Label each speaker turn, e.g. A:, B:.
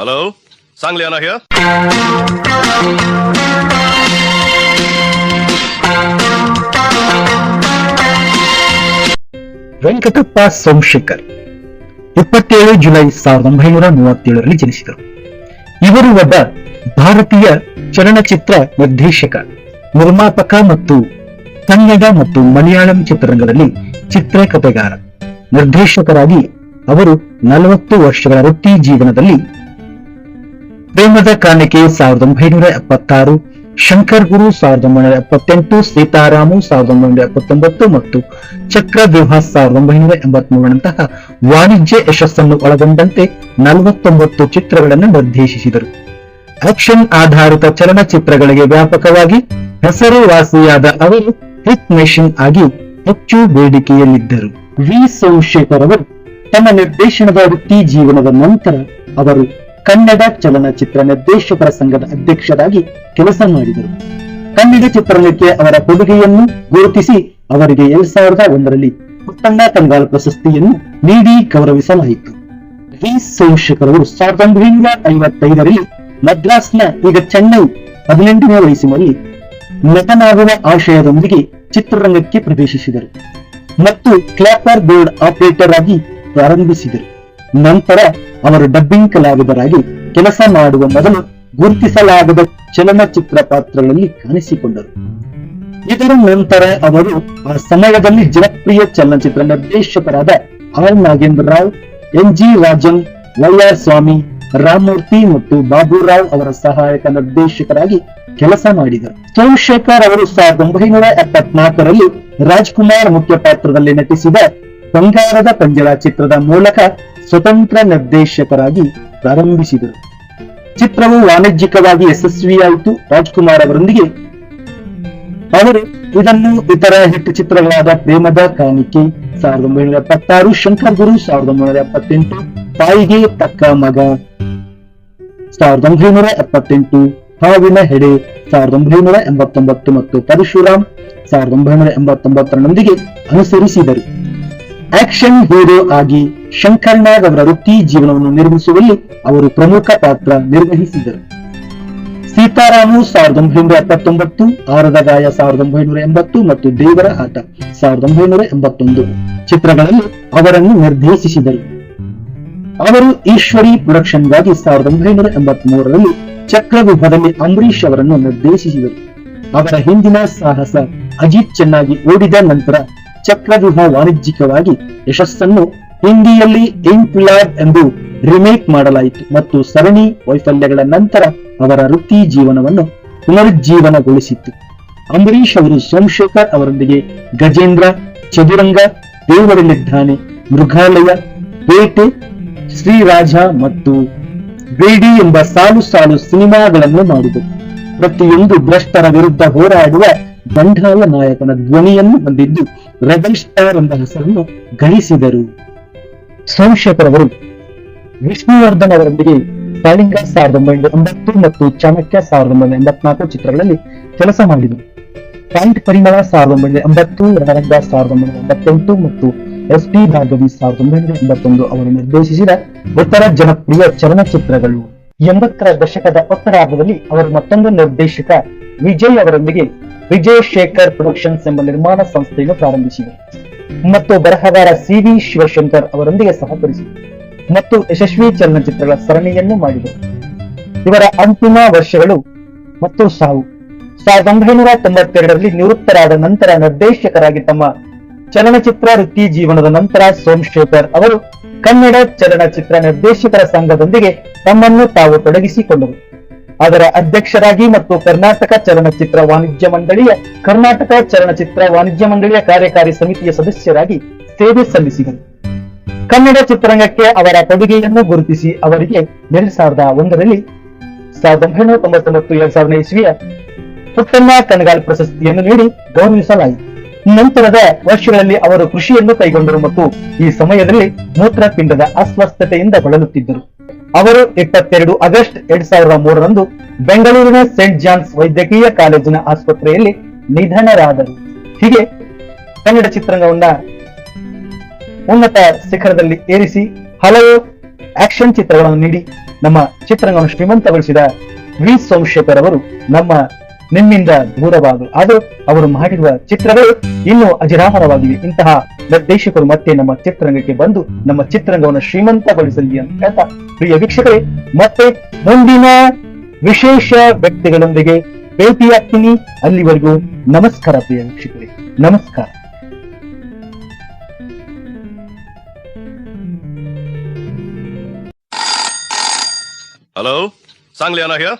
A: Hello? Sangliana here. Venkatappa Somashekar ಇಪ್ಪತ್ತೇಳು July ಸಾವಿರದ ಒಂಬೈನೂರ ಮೂವತ್ತೇಳರಲ್ಲಿ ಜನಿಸಿದರು ಇವರು ಒಬ್ಬ ಭಾರತೀಯ ಚಲನಚಿತ್ರ ನಿರ್ದೇಶಕ ನಿರ್ಮಾಪಕ ಮತ್ತು ಕನ್ನಡ ಮತ್ತು ಮಲಯಾಳಂ ಚಿತ್ರರಂಗದಲ್ಲಿ ಚಿತ್ರಕಥೆಗಾರ ನಿರ್ದೇಶಕರಾಗಿ ಅವರು ನಲವತ್ತು ವರ್ಷಗಳ ವೃತ್ತಿ ಜೀವನದಲ್ಲಿ ಪ್ರೇಮದ ಕಾಣಿಕೆ ಸಾವಿರದ ಒಂಬೈನೂರ ಎಪ್ಪತ್ತಾರು ಶಂಕರ್ ಗುರು ಸಾವಿರದ ಒಂಬೈನೂರ ಎಪ್ಪತ್ತೆಂಟು ಸೀತಾರಾಮು ಸಾವಿರದ ಒಂಬೈನೂರ ಎಪ್ಪತ್ತೊಂಬತ್ತು ಮತ್ತು ಚಕ್ರ ವಿವಾಹ ಸಾವಿರದ ಒಂಬೈನೂರ ಎಂಬತ್ಮೂರರಂತಹ ವಾಣಿಜ್ಯ ಯಶಸ್ಸನ್ನು ಒಳಗೊಂಡಂತೆ ನಲವತ್ತೊಂಬತ್ತು ಚಿತ್ರಗಳನ್ನು ನಿರ್ದೇಶಿಸಿದರು ಆಕ್ಷನ್ ಆಧಾರಿತ ಚಲನಚಿತ್ರಗಳಿಗೆ ವ್ಯಾಪಕವಾಗಿ ಹೆಸರುವಾಸಿಯಾದ ಅವರು ಹಿಟ್ ಮೆಷಿನ್ ಆಗಿ ಹೆಚ್ಚು ಬೇಡಿಕೆಯಲ್ಲಿದ್ದರು ವಿ ಸೋಮಶೇಖರ್ ಅವರು ತಮ್ಮ ನಿರ್ದೇಶನದ ವೃತ್ತಿ ಜೀವನದ ನಂತರ ಅವರು ಕನ್ನಡ ಚಲನಚಿತ್ರ ನಿರ್ದೇಶಕರ ಸಂಘದ ಅಧ್ಯಕ್ಷರಾಗಿ ಕೆಲಸ ಮಾಡಿದರು ಕನ್ನಡ ಚಿತ್ರರಂಗಕ್ಕೆ ಅವರ ಕೊಡುಗೆಯನ್ನು ಗುರುತಿಸಿ ಅವರಿಗೆ ಎರಡ್ ಸಾವಿರದ ಒಂದರಲ್ಲಿ ಪುಟ್ಟಣ್ಣ ತಂಗಾಲ್ ಪ್ರಶಸ್ತಿಯನ್ನು ನೀಡಿ ಗೌರವಿಸಲಾಯಿತು ವಿ ಸೋಮಶೇಖರ್ ಸಾವಿರದ ಒಂಬೈನೂರ ಐವತ್ತೈದರಲ್ಲಿ ಮದ್ರಾಸ್ನ ಈಗ ಚೆನ್ನೈ ಹದಿನೆಂಟನೇ ವಯಸ್ಸಿನಲ್ಲಿ ನಟನಾಗುವ ಆಶಯದೊಂದಿಗೆ ಚಿತ್ರರಂಗಕ್ಕೆ ಪ್ರವೇಶಿಸಿದರು ಮತ್ತು ಕ್ಲಾಪರ್ ಬೋರ್ಡ್ ಆಪರೇಟರ್ ಆಗಿ ಪ್ರಾರಂಭಿಸಿದರು ನಂತರ ಅವರು ಡಬ್ಬಿಂಗ್ ಕಲಾವಿದರಾಗಿ ಕೆಲಸ ಮಾಡುವ ಮೊದಲು ಗುರುತಿಸಲಾಗದ ಚಲನಚಿತ್ರ ಪಾತ್ರಗಳಲ್ಲಿ ಕಾಣಿಸಿಕೊಂಡರು ಇದರ ನಂತರ ಅವರು ಆ ಸಮಯದಲ್ಲಿ ಜನಪ್ರಿಯ ಚಲನಚಿತ್ರ ನಿರ್ದೇಶಕರಾದ R Nagendra Rao N G Rajan R Swamy Ramamurthy ಮತ್ತು ಬಾಬುರಾವ್ ಅವರ ಸಹಾಯಕ ನಿರ್ದೇಶಕರಾಗಿ ಕೆಲಸ ಮಾಡಿದರು ಸೋಮಶೇಖರ್ ಅವರು ಸಾವಿರದ ಒಂಬೈನೂರ ಎಪ್ಪತ್ನಾಲ್ಕರಲ್ಲಿ ರಾಜ್ಕುಮಾರ್ ಮುಖ್ಯ ಪಾತ್ರದಲ್ಲಿ ನಟಿಸಿದ ಬಂಗಾರದ ಪಂಜರ ಚಿತ್ರದ ಮೂಲಕ ಸ್ವತಂತ್ರ ನಿರ್ದೇಶಕರಾಗಿ ಪ್ರಾರಂಭಿಸಿದರು ಚಿತ್ರವು ವಾಣಿಜ್ಯಿಕವಾಗಿ ಯಶಸ್ವಿಯಾಯಿತು ರಾಜ್ಕುಮಾರ್ ಅವರೊಂದಿಗೆ ಅವರು ಇದನ್ನು ಇತರ ಹಿಟ್ ಚಿತ್ರಗಳಾದ ಪ್ರೇಮದ ಕಾಣಿಕೆ ಸಾವಿರದ ಒಂಬೈನೂರ ಎಪ್ಪತ್ತಾರು ಶಂಕರ್ ಗುರು ಸಾವಿರದ ಒಂಬೈನೂರ ಎಪ್ಪತ್ತೆಂಟು ತಾಯಿಗೆ ತಕ್ಕ ಮಗ ಸಾವಿರದ ಒಂಬೈನೂರ ಎಪ್ಪತ್ತೆಂಟು ಹಾವಿನ ಹೆಡೆ ಸಾವಿರದ ಒಂಬೈನೂರ ಎಂಬತ್ತೊಂಬತ್ತು ಮತ್ತು ಪರಶುರಾಮ್ ಸಾವಿರದ ಒಂಬೈನೂರ ಎಂಬತ್ತೊಂಬತ್ತರೊಂದಿಗೆ ಅನುಸರಿಸಿದರು ಆಕ್ಷನ್ ಹೀರೋ ಆಗಿ ಶಂಕರ್ ನಾಗ್ ಅವರ ವೃತ್ತಿ ಜೀವನವನ್ನು ನಿರ್ಮಿಸುವಲ್ಲಿ ಅವರು ಪ್ರಮುಖ ಪಾತ್ರ ನಿರ್ವಹಿಸಿದರು ಸೀತಾರಾಮು ಸಾವಿರದ ಒಂಬೈನೂರ ಎಪ್ಪತ್ತೊಂಬತ್ತು ಆರದ ಗಾಯ ಸಾವಿರದ ಒಂಬೈನೂರ ಎಂಬತ್ತು ಮತ್ತು ದೇವರ ಆಟ ಸಾವಿರದ ಒಂಬೈನೂರ ಎಂಬತ್ತೊಂದು ಚಿತ್ರಗಳಲ್ಲಿ ಅವರನ್ನು ನಿರ್ದೇಶಿಸಿದರು ಅವರು ಈಶ್ವರಿ ಪ್ರೊಡಕ್ಷನ್ಗಾಗಿ ಸಾವಿರದ ಒಂಬೈನೂರ ಎಂಬತ್ ಮೂರರಲ್ಲಿ ಚಕ್ರವ್ಯೂಹದಲ್ಲಿ ಅಂಬರೀಷ್ ಅವರನ್ನು ನಿರ್ದೇಶಿಸಿದರು ಅವರ ಹಿಂದಿನ ಸಾಹಸ ಅಜಿತ್ ಚೆನ್ನಾಗಿ ಓಡಿದ ನಂತರ ಚಕ್ರವ್ಯೂಹ ವಾಣಿಜ್ಯಿಕವಾಗಿ ಯಶಸ್ಸನ್ನು ಹಿಂದಿಯಲ್ಲಿ ಇಂಕ್ವಿಲಾಬ್ ಎಂದು ರಿಮೇಕ್ ಮಾಡಲಾಯಿತು ಮತ್ತು ಸರಣಿ ವೈಫಲ್ಯಗಳ ನಂತರ ಅವರ ವೃತ್ತಿ ಜೀವನವನ್ನು ಪುನರುಜ್ಜೀವನಗೊಳಿಸಿತ್ತು ಅಂಬರೀಷ್ ಅವರು ಸೋಮಶೇಖರ್ ಅವರೊಂದಿಗೆ ಗಜೇಂದ್ರ ಚದುರಂಗ ದೇವರಲ್ಲಿದ್ದಾನೆ ಮೃಗಾಲಯ ಬೇಟೆ ಶ್ರೀರಾಜ ಮತ್ತು ಬೇಡಿ ಎಂಬ ಸಾಲು ಸಾಲು ಸಿನಿಮಾಗಳನ್ನು ಮಾಡಿದರು ಪ್ರತಿಯೊಂದು ಭ್ರಷ್ಟರ ವಿರುದ್ಧ ಹೋರಾಡುವ ಬಂಡಾಯ ನಾಯಕನ ಧ್ವನಿಯನ್ನು ಹೊಂದಿದ್ದು ರೆಬಲ್ ಸ್ಟಾರ್ ಎಂಬ ಹೆಸರನ್ನು ಗಳಿಸಿದರು ಸೋಮಶೇಖರವರು ವಿಷ್ಣುವರ್ಧನ್ ಅವರೊಂದಿಗೆ ಕಳಿಂಗ ಸಾವಿರದ ಒಂಬೈನೂರ ಒಂಬತ್ತು ಮತ್ತು ಚಾಣಕ್ಯ ಸಾವಿರದ ಒಂಬೈನೂರ ಎಂಬತ್ನಾಲ್ಕು ಚಿತ್ರಗಳಲ್ಲಿ ಕೆಲಸ ಮಾಡಿದರು ಪ್ಯಾಂಟ್ ಪರಿಮಳ ಸಾವಿರದ ಒಂಬೈನೂರ ಎಂಬತ್ತು ರಣರಂಗ ಸಾವಿರದ ಒಂಬೈನೂರ ಎಂಬತ್ತೆಂಟು ಮತ್ತು ಎಸ್ ಪಿ ಭಾಗವಿ ಸಾವಿರದ ಒಂಬೈನೂರ ಎಂಬತ್ತೊಂದು ಅವರು ನಿರ್ದೇಶಿಸಿದ ಉತ್ತರ ಜನಪ್ರಿಯ ಚಲನಚಿತ್ರಗಳು ಎಂಬತ್ತರ ದಶಕದ ಒತ್ತಡಾರ್ಧದಲ್ಲಿ ಅವರು ಮತ್ತೊಂದು ನಿರ್ದೇಶಕ ವಿಜಯ್ ಅವರೊಂದಿಗೆ ವಿಜಯ್ ಶೇಖರ್ ಪ್ರೊಡಕ್ಷನ್ಸ್ ಎಂಬ ನಿರ್ಮಾಣ ಸಂಸ್ಥೆಯನ್ನು ಪ್ರಾರಂಭಿಸಿದರು ಮತ್ತು ಬರಹಗಾರ ಸಿ ವಿ ಶಿವಶಂಕರ್ ಅವರೊಂದಿಗೆ ಸಹಕರಿಸಿದರು ಮತ್ತು ಯಶಸ್ವಿ ಚಲನಚಿತ್ರಗಳ ಸರಣಿಯನ್ನು ಮಾಡಿದರು ಇವರ ಅಂತಿಮ ವರ್ಷಗಳು ಮತ್ತು ಸಾವು ಸಾವಿರದ ಒಂಬೈನೂರ ತೊಂಬತ್ತೆರಡರಲ್ಲಿ ನಿವೃತ್ತರಾದ ನಂತರ ನಿರ್ದೇಶಕರಾಗಿ ತಮ್ಮ ಚಲನಚಿತ್ರ ವೃತ್ತಿ ಜೀವನದ ನಂತರ ಸೋಮಶೇಖರ್ ಅವರು ಕನ್ನಡ ಚಲನಚಿತ್ರ ನಿರ್ದೇಶಕರ ಸಂಘದೊಂದಿಗೆ ತಮ್ಮನ್ನು ತಾವು ತೊಡಗಿಸಿಕೊಂಡರು ಅದರ ಅಧ್ಯಕ್ಷರಾಗಿ ಮತ್ತು ಕರ್ನಾಟಕ ಚಲನಚಿತ್ರ ವಾಣಿಜ್ಯ ಮಂಡಳಿಯ ಕರ್ನಾಟಕ ಚಲನಚಿತ್ರ ವಾಣಿಜ್ಯ ಮಂಡಳಿಯ ಕಾರ್ಯಕಾರಿ ಸಮಿತಿಯ ಸದಸ್ಯರಾಗಿ ಸೇವೆ ಸಲ್ಲಿಸಿದರು ಕನ್ನಡ ಚಿತ್ರರಂಗಕ್ಕೆ ಅವರ ಕೊಡುಗೆಯನ್ನು ಗುರುತಿಸಿ ಅವರಿಗೆ ಎರಡ್ ಸಾವಿರದ ಒಂದರಲ್ಲಿ ಸಾವಿರದ ಒಂಬೈನೂರ ತೊಂಬತ್ತೊಂಬತ್ತು ಎರಡ್ ಸಾವಿರದ ಇಸ್ವಿಯ ಪುಟ್ಟಣ್ಣ ಕನಗಾಲ್ ಪ್ರಶಸ್ತಿಯನ್ನು ನೀಡಿ ಗೌರವಿಸಲಾಯಿತು ನಂತರದ ವರ್ಷಗಳಲ್ಲಿ ಅವರು ಕೃಷಿಯನ್ನು ಕೈಗೊಂಡರು ಮತ್ತು ಈ ಸಮಯದಲ್ಲಿ ಮೂತ್ರಪಿಂಡದ ಅಸ್ವಸ್ಥತೆಯಿಂದ ಬಳಲುತ್ತಿದ್ದರು ಅವರು ಇಪ್ಪತ್ತೆರಡು ಆಗಸ್ಟ್ ಎರಡ್ ಸಾವಿರದ ಮೂರರಂದು ಬೆಂಗಳೂರಿನ ಸೆಂಟ್ ಜಾನ್ಸ್ ವೈದ್ಯಕೀಯ ಕಾಲೇಜಿನ ಆಸ್ಪತ್ರೆಯಲ್ಲಿ ನಿಧನರಾದರು ಹೀಗೆ ಕನ್ನಡ ಚಿತ್ರರಂಗವನ್ನ ಉನ್ನತ ಶಿಖರದಲ್ಲಿ ಏರಿಸಿ ಹಲವು ಆಕ್ಷನ್ ಚಿತ್ರಗಳನ್ನು ನೀಡಿ ನಮ್ಮ ಚಿತ್ರರಂಗವನ್ನು ಶ್ರೀಮಂತಗೊಳಿಸಿದ ವಿ ಸೋಮಶೇಖರ್ ಅವರು ನಮ್ಮ ನಿಮ್ಮಿಂದ ದೂರವಾದರು ಆದರೂ ಅವರು ಮಾಡಿರುವ ಚಿತ್ರಗಳು ಇನ್ನೂ ಅಜರಾಮರವಾಗಿವೆ ಇಂತಹ ನಿರ್ದೇಶಕರು ಮತ್ತೆ ನಮ್ಮ ಚಿತ್ರರಂಗಕ್ಕೆ ಬಂದು ನಮ್ಮ ಚಿತ್ರರಂಗವನ್ನು ಶ್ರೀಮಂತಗೊಳಿಸಲಿ ಅಂತ ಹೇಳ್ತಾ ಪ್ರಿಯ ವೀಕ್ಷಕರೇ ಮತ್ತೆ ಮುಂದಿನ ವಿಶೇಷ ವ್ಯಕ್ತಿಗಳೊಂದಿಗೆ ಭೇಟಿಯಾಗ್ತೀನಿ ಅಲ್ಲಿವರೆಗೂ ನಮಸ್ಕಾರ ಪ್ರಿಯ ವೀಕ್ಷಕರೇ ನಮಸ್ಕಾರ ಹಲೋ ಹಿಯರ್